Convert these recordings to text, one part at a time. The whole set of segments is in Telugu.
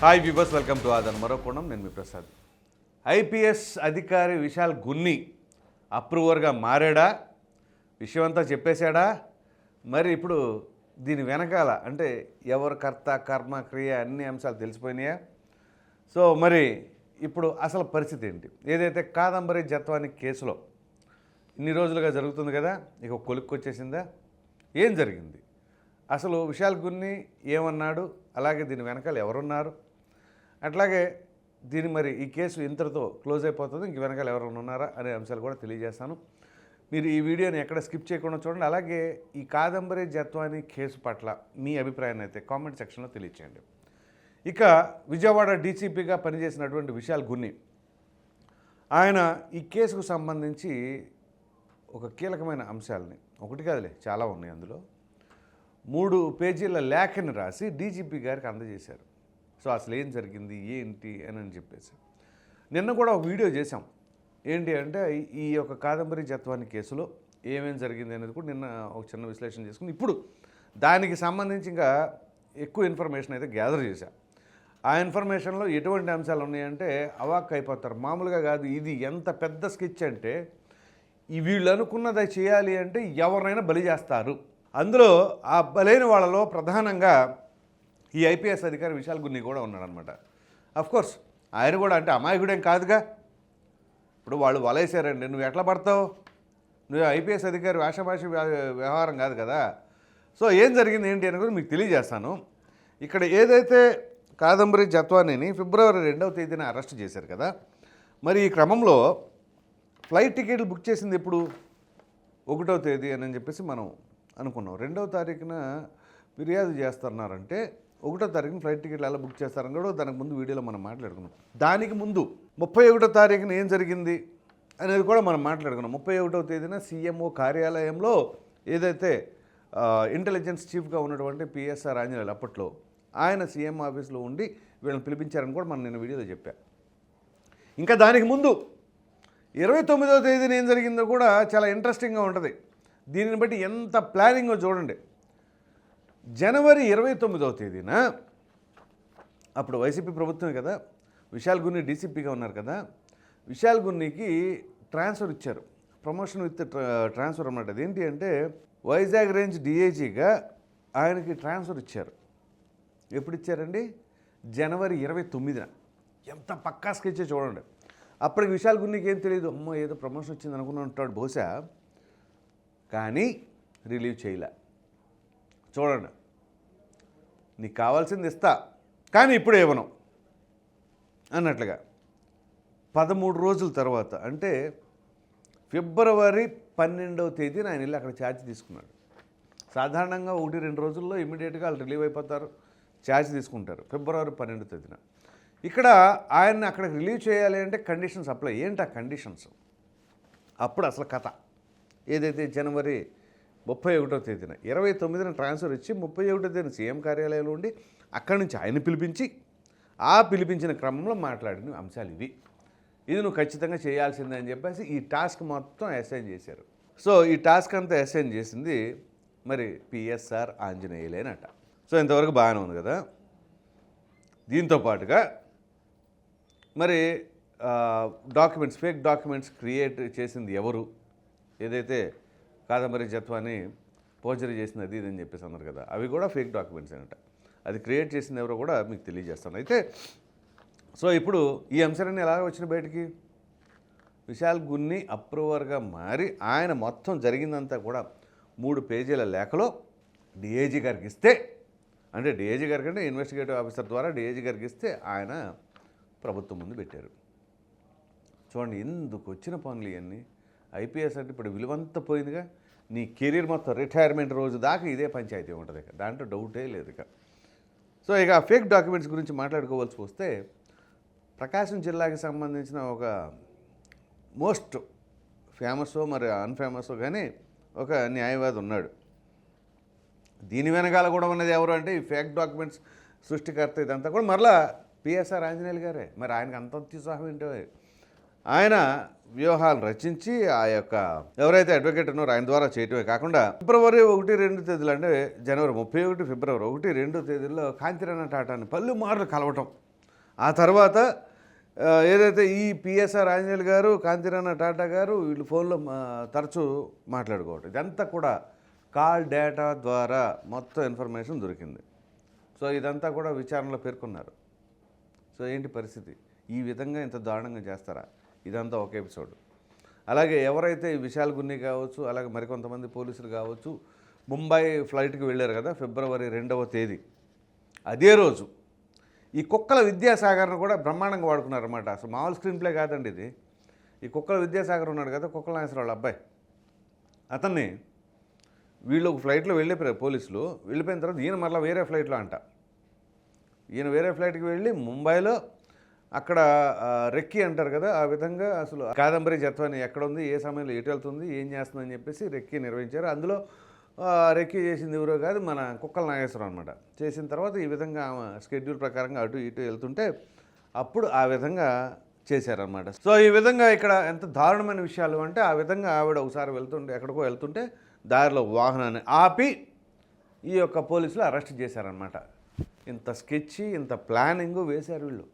హాయ్ విబస్ వెల్కమ్ టు ఆదన్ మరో కోణం నేను మీ ప్రసాద్ ఐపీఎస్ అధికారి విశాల్ గున్ని అప్రూవర్గా మారాడా విషయమంతా చెప్పేశాడా మరి ఇప్పుడు దీని వెనకాల అంటే ఎవరు కర్త కర్మ క్రియ అన్ని అంశాలు తెలిసిపోయినాయా సో మరి ఇప్పుడు అసలు పరిస్థితి ఏంటి ఏదైతే కాదంబరి జత్వాని కేసులో ఇన్ని రోజులుగా జరుగుతుంది కదా ఇక కొలుక్కు వచ్చేసిందా ఏం జరిగింది అసలు విశాల్ గున్ని ఏమన్నాడు అలాగే దీని వెనకాల ఎవరున్నారు అట్లాగే దీని మరి ఈ కేసు ఇంతటితో క్లోజ్ అయిపోతుంది. ఇంక వెనకాల ఎవరైనా ఉన్నారా అనే అంశాలు కూడా తెలియజేస్తాను. మీరు ఈ వీడియోని ఎక్కడ స్కిప్ చేయకుండా చూడండి. అలాగే ఈ కాదంబరి జత్వాని కేసు పట్ల మీ అభిప్రాయాన్ని అయితే కామెంట్ సెక్షన్లో తెలియచేయండి. ఇక విజయవాడ డీసీపీగా పనిచేసినటువంటి విశాల్ గున్ని. ఆయన ఈ కేసుకు సంబంధించి ఒక కీలకమైన అంశాలని ఒకటి కాదులే చాలా ఉన్నాయి అందులో. మూడు పేజీల లేఖని రాసి డీజీపీ గారికి అందజేశారు. సో అసలు ఏం జరిగింది ఏంటి అని అని చెప్పేసి. నిన్న కూడా ఒక వీడియో చేశాం. ఏంటి అంటే ఈ- యొక్క కాదంబరి జత్వాని కేసులో ఏమేం జరిగింది అనేది కూడా నిన్న ఒక చిన్న విశ్లేషణ చేసుకుని ఇప్పుడు దానికి సంబంధించి ఇంకా ఎక్కువ ఇన్ఫర్మేషన్ అయితే గ్యాదర్ చేశా. ఆ ఇన్ఫర్మేషన్లో ఎటువంటి అంశాలు ఉన్నాయంటే అవాక్ అయిపోతారు. మామూలుగా కాదు ఇది ఎంత పెద్ద స్కెచ్ అంటే ఈ వీళ్ళు అనుకున్నది చేయాలి అంటే ఎవరినైనా బలి చేస్తారు. అందులో ఆ బలైన వాళ్ళలో ప్రధానంగా ఈ ఐపీఎస్ అధికారి విశాల్ గున్ని కూడా ఉన్నాడనమాట అఫ్కోర్స్ ఆయన కూడా అంటే అమాయకుడేం కాదుగా. ఇప్పుడు వాళ్ళు వలేసారండి నువ్వు ఎట్లా పడతావు? నువ్వు ఐపీఎస్ అధికారి వేషభాష వ్య- వ్యవహారం కాదు కదా. సో ఏం జరిగింది ఏంటి అని కూడా మీకు తెలియజేస్తాను. ఇక్కడ ఏదైతే కాదంబరి జత్వానీని ఫిబ్రవరి రెండవ తేదీన అరెస్ట్ చేశారు కదా. మరి ఈ క్రమంలో ఫ్లైట్ టికెట్లు బుక్ చేసింది ఎప్పుడు? ఒకటో తేదీ అని చెప్పేసి మనం అనుకున్నాం. రెండవ తారీఖున ఫిర్యాదు చేస్తున్నారంటే ఒకటో తారీఖున ఫ్లైట్ టికెట్లు ఎలా బుక్ చేస్తారని కూడా దానికి ముందు వీడియోలో మనం మాట్లాడుకున్నాం. దానికి ముందు ముప్పై ఒకటో తారీఖున ఏం జరిగింది అనేది కూడా మనం మాట్లాడుకున్నాం. ముప్పై ఒకటో తేదీన సీఎంఓ కార్యాలయంలో ఏదైతే ఇంటెలిజెన్స్ చీఫ్గా ఉన్నటువంటి పిఎస్ఆర్ ఆంజనేయులు అప్పట్లో ఆయన సీఎం ఆఫీస్లో ఉండి వీళ్ళని పిలిపించారని కూడా మనం నేను వీడియోలో చెప్పా. ఇంకా దానికి ముందు ఇరవై తొమ్మిదవ తేదీన ఏం జరిగిందో కూడా చాలా ఇంట్రెస్టింగ్గా ఉంటుంది. దీనిని బట్టి ఎంత ప్లానింగో చూడండి. జనవరి ఇరవై తొమ్మిదవ తేదీన అప్పుడు వైసీపీ ప్రభుత్వమే కదా విశాల్ గున్ని డీసీపీగా ఉన్నారు కదా విశాల్ గున్నికి ట్రాన్స్ఫర్ ఇచ్చారు. ప్రమోషన్ విత్ ట్రాన్స్ఫర్ అన్నమాట. అదేంటి అంటే వైజాగ్ రేంజ్ డిఐజీగా ఆయనకి ట్రాన్స్ఫర్ ఇచ్చారు. ఎప్పుడు ఇచ్చారండి? జనవరి ఇరవై తొమ్మిదిన. ఎంత పక్కా స్కెచ్ చూడండి. అప్పటికి విశాల్ గున్నికి ఏం తెలియదు అమ్మో ఏదో ప్రమోషన్ వచ్చింది అనుకుని ఉంటాడు బహుశా. కానీ రిలీవ్ చేయలే. చూడండి. నీకు కావాల్సింది ఇస్తా. కానీ ఇప్పుడు ఇవ్వను. అన్నట్లుగా. పదమూడు రోజుల తర్వాత అంటే ఫిబ్రవరి పన్నెండవ తేదీన ఆయన వెళ్ళి అక్కడ ఛార్జ్ తీసుకున్నాడు. సాధారణంగా ఒకటి రెండు రోజుల్లో ఇమీడియట్గా వాళ్ళు రిలీవ్ అయిపోతారు. ఛార్జ్ తీసుకుంటారు. ఫిబ్రవరి పన్నెండవ తేదీన. ఇక్కడ ఆయన్ని అక్కడికి రిలీవ్ చేయాలి అంటే కండిషన్స్ అప్లై. ఏంటి ఆ కండిషన్స్? అప్పుడు అసలు కథ. ఏదైతే జనవరి ముప్పై ఒకటో తేదీన. ఇరవై తొమ్మిదిన ట్రాన్స్ఫర్ ఇచ్చి ముప్పై ఒకటో తేదీన సీఎం కార్యాలయంలో ఉండి అక్కడి నుంచి ఆయన పిలిపించి ఆ పిలిపించిన క్రమంలో మాట్లాడిన అంశాలు ఇవి. ఇది నువ్వు ఖచ్చితంగా చేయాల్సిందే అని చెప్పేసి ఈ టాస్క్ మొత్తం అసైన్ చేశారు. సో ఈ టాస్క్ అంతా అసైన్ చేసింది మరి పిఎస్ఆర్ ఆంజనేయులేనట. సో ఇంతవరకు బాగానే ఉంది కదా? దీంతో పాటుగా మరి డాక్యుమెంట్స్ ఫేక్ డాక్యుమెంట్స్ క్రియేట్ చేసింది ఎవరు? ఏదైతే కాదంబరి జత్వాని పోర్జరీ చేసింది అది ఇది అని చెప్పేసి అన్నారు కదా. అవి కూడా ఫేక్ డాక్యుమెంట్స్ అనట అది క్రియేట్ చేసింది ఎవరో కూడా మీకు తెలియజేస్తాను. అయితే సో ఇప్పుడు ఈ అంశాలన్నీ ఎలా వచ్చిన బయటికి? విశాల్ గున్ని అప్రూవర్గా మారి ఆయన మొత్తం జరిగిందంతా కూడా మూడు పేజీల లేఖలో డిఏజీ గారికి ఇస్తే అంటే డిఏజీ గారికి అంటే ఇన్వెస్టిగేటివ్ ఆఫీసర్ ద్వారా డిఏజీ గారికి ఇస్తే ఆయన ప్రభుత్వం ముందు పెట్టారు. చూడండి ఎందుకు వచ్చిన పనులు ఇవన్నీ? ఐపీఎస్ అంటే ఇప్పుడు విలువంతా పోయిందిగా. నీ కెరీర్ మొత్తం రిటైర్మెంట్ రోజు దాకా ఇదే పంచాయతీ ఉంటుంది ఇక. దాంట్లో డౌటే లేదు ఇక. సో ఇక ఫేక్ డాక్యుమెంట్స్ గురించి మాట్లాడుకోవాల్సి వస్తే ప్రకాశం జిల్లాకి సంబంధించిన ఒక మోస్ట్ ఫేమస్ మరి అన్ఫేమస్ కానీ ఒక న్యాయవాది ఉన్నాడు. దీని వెనకాల కూడా ఉన్నది ఎవరు అంటే ఈ ఫేక్ డాక్యుమెంట్స్ సృష్టికర్త ఇదంతా కూడా మరలా పిఎస్ఆర్ ఆంజనేయులు గారే. మరి ఆయనకు అంత ఉత్సాహం ఏంటో? ఆయన వ్యూహాలు రచించి ఆ యొక్క ఎవరైతే అడ్వకేట్ ఉన్నారో ఆయన ద్వారా చేయటమే కాకుండా ఫిబ్రవరి ఒకటి రెండు తేదీలు అంటే జనవరి ముప్పై ఒకటి ఫిబ్రవరి ఒకటి రెండు తేదీల్లో కాంతిరణ టాటాని పలు మార్లు కలవటం. ఆ తర్వాత ఏదైతే ఈ పిఎస్ఆర్ ఆంజనేయులు గారు కాంతిరాణ టాటా గారు వీళ్ళు ఫోన్లో తరచూ మాట్లాడుకోవటం. ఇదంతా కూడా కాల్ డేటా ద్వారా మొత్తం ఇన్ఫర్మేషన్ దొరికింది. సో ఇదంతా కూడా విచారణలో పేర్కొన్నారు. సో ఏంటి పరిస్థితి? ఈ విధంగా ఇంత దారుణంగా చేస్తారా? ఇదంతా ఒక ఎపిసోడ్. అలాగే ఎవరైతే ఈ విశాల్ గున్ని కావచ్చు అలాగే మరికొంతమంది పోలీసులు కావచ్చు ముంబై ఫ్లైట్కి వెళ్ళారు కదా ఫిబ్రవరి రెండవ తేదీ. అదే రోజు ఈ కుక్కల విద్యాసాగర్ను కూడా బ్రహ్మాండంగా వాడుకున్నారన్నమాట. అసలు మామూలు స్క్రీన్ ప్లే కాదండి ఇది. ఈ కుక్కల విద్యాసాగర్ ఉన్నాడు కదా కుక్కల నాగేశ్వర వాళ్ళ అబ్బాయి. అతన్ని వీళ్ళు ఒక ఫ్లైట్లో వెళ్ళిపోయారు పోలీసులు. వెళ్ళిపోయిన తర్వాత ఈయన మళ్ళీ వేరే ఫ్లైట్లో అంట. ఈయన వేరే ఫ్లైట్కి వెళ్ళి ముంబైలో అక్కడ రెక్కి అంటారు కదా ఆ విధంగా అసలు కాదంబరి జత్వాని ఎక్కడ ఉంది ఏ సమయంలో ఎటు వెళ్తుంది ఏం చేస్తుందని చెప్పేసి రెక్కి నిర్వహించారు. అందులో రెక్కి చేసింది ఎవరో కాదు మన కుక్కల నాగేశ్వరం అనమాట చేసిన తర్వాత ఈ విధంగా ఆమె షెడ్యూల్ ప్రకారంగా అటు ఇటు వెళ్తుంటే అప్పుడు ఆ విధంగా చేశారనమాట సో ఈ విధంగా ఇక్కడ ఎంత దారుణమైన విషయాలు అంటే ఆ విధంగా ఆవిడ ఒకసారి వెళ్తుంటే ఎక్కడికో వెళ్తుంటే దారిలో వాహనాన్ని ఆపి ఈ యొక్క పోలీసులు అరెస్ట్ చేశారనమాట ఇంత స్కెచ్ ఇంత ప్లానింగ్ వేశారు వీళ్ళు.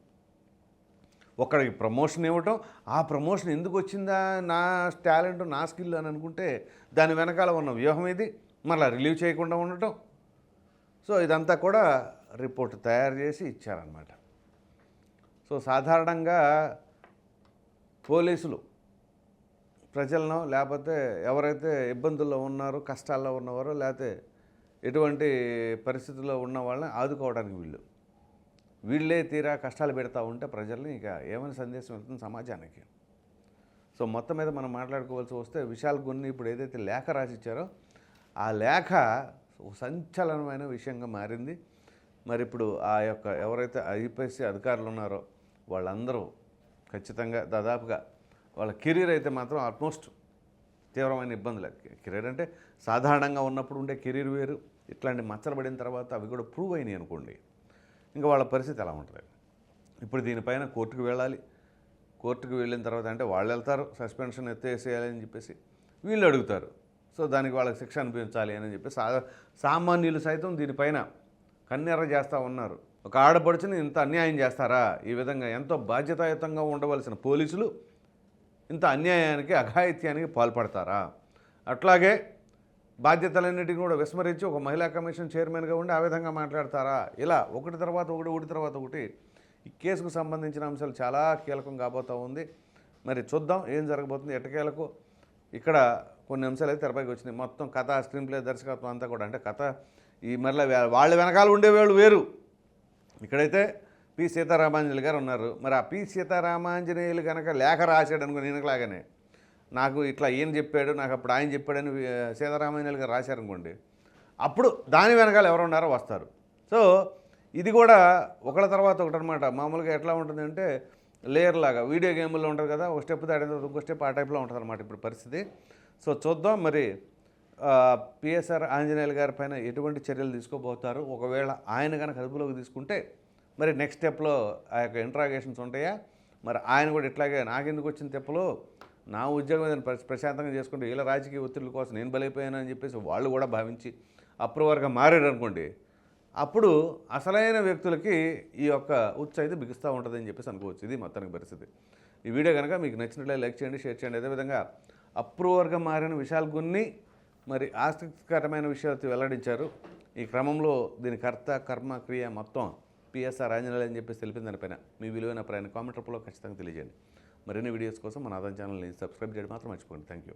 ఒకడికి ప్రమోషన్ ఇవ్వటం ఆ ప్రమోషన్ ఎందుకు వచ్చిందా నా టాలెంట్ నా స్కిల్ అని అనుకుంటే దాని వెనకాల ఉన్న వ్యూహం ఇది మళ్ళీ రిలీవ్ చేయకుండా ఉండటం. సో ఇదంతా కూడా రిపోర్ట్ తయారు చేసి ఇచ్చారనమాట సో సాధారణంగా పోలీసులు ప్రజలను లేకపోతే ఎవరైతే ఇబ్బందుల్లో ఉన్నారో కష్టాల్లో ఉన్నవారో లేకపోతే ఎటువంటి పరిస్థితుల్లో ఉన్న వాళ్ళని ఆదుకోవడానికి వీళ్ళు. వీళ్ళే తీరా కష్టాలు పెడతా ఉంటే ప్రజల్ని ఇక ఏమైనా సందేశం వెళ్తుంది సమాజానికి? సో మొత్తం మీద మనం మాట్లాడుకోవాల్సి వస్తే విశాల్ గున్ని ఇప్పుడు ఏదైతే లేఖ రాసిచ్చారో ఆ లేఖ సంచలనమైన విషయంగా మారింది. మరి ఇప్పుడు ఆ యొక్క ఎవరైతే ఐపీఎస్సీ అధికారులు ఉన్నారో వాళ్ళందరూ ఖచ్చితంగా దాదాపుగా వాళ్ళ కెరీర్ అయితే మాత్రం ఆల్మోస్ట్ తీవ్రమైన ఇబ్బందులు కెరీర్ అంటే సాధారణంగా ఉన్నప్పుడు ఉండే కెరీర్ వేరు ఇట్లాంటి మచ్చలు పడిన తర్వాత అవి కూడా ప్రూవ్ అయినాయి అనుకోండి. ఇంకా వాళ్ళ పరిస్థితి ఎలా ఉంటుంది ఇప్పుడు దీనిపైన కోర్టుకు వెళ్ళాలి. కోర్టుకు వెళ్ళిన తర్వాత అంటే వాళ్ళు వెళ్తారు సస్పెన్షన్ ఎత్తేసేయాలి అని చెప్పేసి వీళ్ళు అడుగుతారు. సో దానికి వాళ్ళకి శిక్ష అనిపించాలి అని చెప్పి సా సామాన్యులు సైతం దీనిపైన కన్నెర్ర చేస్తూ ఉన్నారు. ఒక ఆడపడుచుని ఇంత అన్యాయం చేస్తారా? ఈ విధంగా ఎంతో బాధ్యతాయుతంగా ఉండవలసిన పోలీసులు ఇంత అన్యాయానికి అఘాయిత్యానికి పాల్పడతారా? అట్లాగే బాధ్యతలన్నిటిని కూడా విస్మరించి ఒక మహిళా కమిషన్ చైర్మన్గా ఉండి ఆ విధంగా మాట్లాడతారా? ఇలా ఒకటి తర్వాత ఒకటి ఒకటి తర్వాత ఒకటి ఈ కేసుకు సంబంధించిన అంశాలు చాలా కీలకం కాబోతూ ఉంది. మరి చూద్దాం ఏం జరగబోతుంది ఎట్టకేలకు. ఇక్కడ కొన్ని అంశాలు అయితే తెరపైకి వచ్చినాయి. మొత్తం కథ స్క్రీన్ ప్లే దర్శకత్వం అంతా కూడా అంటే కథ ఈ మరలా వాళ్ళ వెనకాల ఉండేవాళ్ళు వేరు. ఇక్కడైతే పి సీతారామాంజనేయులు గారు ఉన్నారు. మరి ఆ పి సీతారామాంజనేయులు కనుక లేఖ రాశాడు అనుకో నేనలాగానే నాకు ఇట్లా ఈయన చెప్పాడు నాకు అప్పుడు ఆయన చెప్పాడని సీతారామయ్యలు గారు రాశారనుకోండి అప్పుడు దాని వెనకాల ఎవరు ఉన్నారో వస్తారు. సో ఇది కూడా ఒకళ్ళ తర్వాత ఒకటి అనమాట మామూలుగా ఎట్లా ఉంటుంది అంటే లేయర్ లాగా వీడియో గేముల్లో ఉంటుంది కదా ఒక స్టెప్ దాటిన తర్వాత ఇంకో స్టెప్ ఆ టైప్లో ఉంటుంది అనమాట ఇప్పుడు పరిస్థితి. సో చూద్దాం మరి పిఎస్ఆర్ ఆంజనేయులు గారి పైన ఎటువంటి చర్యలు తీసుకోబోతారు? ఒకవేళ ఆయన కనుక అదుపులోకి తీసుకుంటే మరి నెక్స్ట్ స్టెప్లో ఆ యొక్క ఇంట్రాగేషన్స్ ఉంటాయా? మరి ఆయన కూడా ఇట్లాగే నాకెందుకు వచ్చిన తెప్పలో నా ఉద్యోగం ఏదైనా ప్రశ్- ప్రశాంతంగా చేసుకుంటే వీళ్ళ రాజకీయ ఒత్తిడి కోసం నేను బలైపోయానని చెప్పేసి వాళ్ళు కూడా భావించి అప్రూవర్గా మారాడు అనుకోండి అప్పుడు అసలైన వ్యక్తులకి ఈ యొక్క ఉత్స అయితే బిగుస్తూ ఉంటుందని చెప్పేసి అనుకోవచ్చు. ఇది మొత్తానికి పరిస్థితి. ఈ వీడియో కనుక మీకు నచ్చినట్లయితే లైక్ చేయండి షేర్ చేయండి. అదేవిధంగా అప్రూవర్గా మారిన విశాల్ గున్ని మరి ఆసక్తికరమైన విషయాలు వెల్లడించారు. ఈ క్రమంలో దీని కర్త కర్మ క్రియ మొత్తం పిఎస్ఆర్ ఆంజనేయులు అని చెప్పేసి తెలిపిన దానిపైన. మీ విలువైన ప్రయాణ కామెంట్ రూపంలో ఖచ్చితంగా తెలియజేయండి. మరిన్ని వీడియోస్ కోసం మన ఆదాయం ఛానల్ని సబ్స్క్రైబ్ చేయడం మాత్రం మర్చిపోండి థ్యాంక్ యూ